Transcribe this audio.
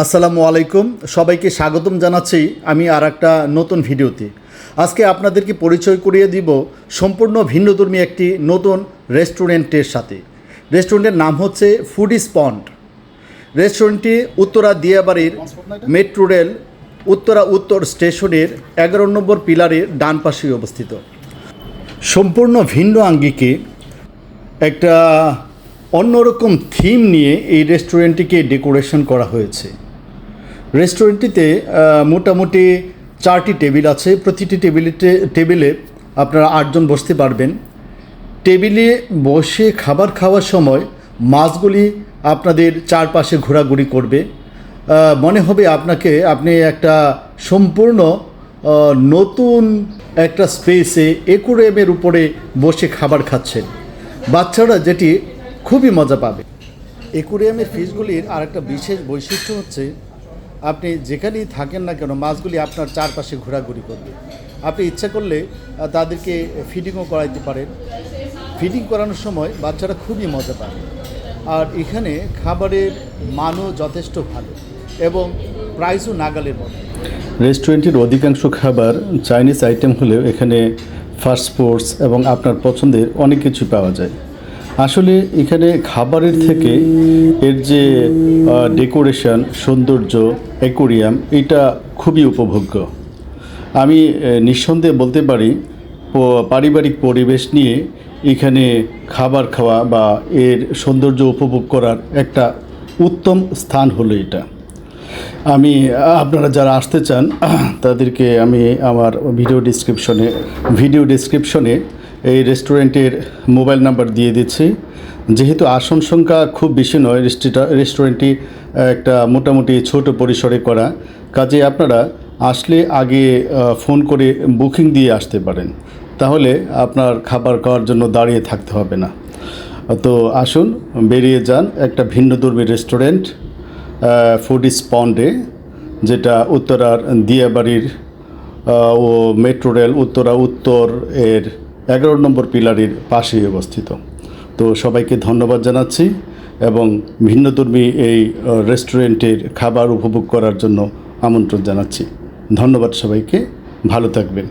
আসসালামু আলাইকুম। সবাইকে স্বাগতম জানাচ্ছি আমি আর একটা নতুন ভিডিওতে। আজকে আপনাদেরকে পরিচয় করিয়ে দিব সম্পূর্ণ ভিন্নধর্মী একটি নতুন রেস্টুরেন্টের সাথে। রেস্টুরেন্টের নাম হচ্ছে ফুডি স্পন্ড রেস্টুরেন্টটি উত্তরা দিয়াবাড়ির মেট্রো রেল উত্তরা উত্তর স্টেশনের এগারো নম্বর পিলারের ডান পাশে অবস্থিত। সম্পূর্ণ ভিন্ন আঙ্গিকে একটা অন্যরকম থিম নিয়ে এই রেস্টুরেন্টটিকে ডেকোরেশন করা হয়েছে। রেস্টুরেন্টটিতে মোটামুটি চারটি টেবিল আছে। প্রতিটি টেবিলেতে, টেবিলে আপনারা আটজন বসতে পারবেন। টেবিলে বসে খাবার খাওয়ার সময় মাছগুলি আপনাদের চারপাশে ঘোরাঘুরি করবে। মনে হবে আপনাকে আপনি একটা সম্পূর্ণ নতুন একটা স্পেসে একুরেমের উপরে বসে খাবার খাচ্ছেন। বাচ্চারা যেটি খুবই মজা পাবে। একুরিয়ামের ফিশগুলির আর একটা বিশেষ বৈশিষ্ট্য হচ্ছে, আপনি যেখানেই থাকেন না কেন, মাছগুলি আপনার চারপাশে ঘোরাঘুরি করবে। আপনি ইচ্ছা করলে তাদেরকে ফিডিংও করাইতে পারেন। ফিডিং করানোর সময় বাচ্চারা খুবই মজা পাবে। আর এখানে খাবারের মানও যথেষ্ট ভালো এবং প্রাইসও নাগালের মতো। রেস্টুরেন্টের অধিকাংশ খাবার চাইনিজ আইটেম হলেও এখানে ফাস্ট ফুডস এবং আপনার পছন্দের অনেক কিছু পাওয়া যায়। আসলে এখানে খাবারের থেকে এর যে ডেকোরেশন, সৌন্দর্য, অ্যাকোরিয়াম, এটা খুবই উপভোগ্য। আমি নিঃসন্দেহে বলতে পারি পারিবারিক পরিবেশ নিয়ে এখানে খাবার খাওয়া বা এর সৌন্দর্য উপভোগ করার একটা উত্তম স্থান হলো এটা। আমি, আপনারা যারা আসতে চান, তাদেরকে আমি আমার ভিডিও ডিসক্রিপশনে ভিডিও ডিসক্রিপশনে এই রেস্টুরেন্টের মোবাইল নাম্বার দিয়ে দিচ্ছি। যেহেতু আসন সংখ্যা খুব বেশি নয় রেস্টুরেন্টটি একটা মোটামুটি ছোট পরিসরে করা। কাজে আপনারা আসলে আগে ফোন করে বুকিং দিয়ে আসতে পারেন। তাহলে আপনার খাবার খাওয়ার জন্য দাঁড়িয়ে থাকতে হবে না। তো আসুন, বেরিয়ে যান একটা ভিন্ন ভিন্নধর্মী রেস্টুরেন্ট ফুড স্পন্ডে যেটা উত্তরার দিয়াবাড়ির ও মেট্রো রেল উত্তরা উত্তর এর এগারো নম্বর পিলারের পাশেই অবস্থিত। তো সবাইকে ধন্যবাদ জানাচ্ছি এবং ভিন্নধর্মী এই রেস্টুরেন্টের খাবার উপভোগ করার জন্য আমন্ত্রণ জানাচ্ছি। ধন্যবাদ সবাইকে, ভালো থাকবেন।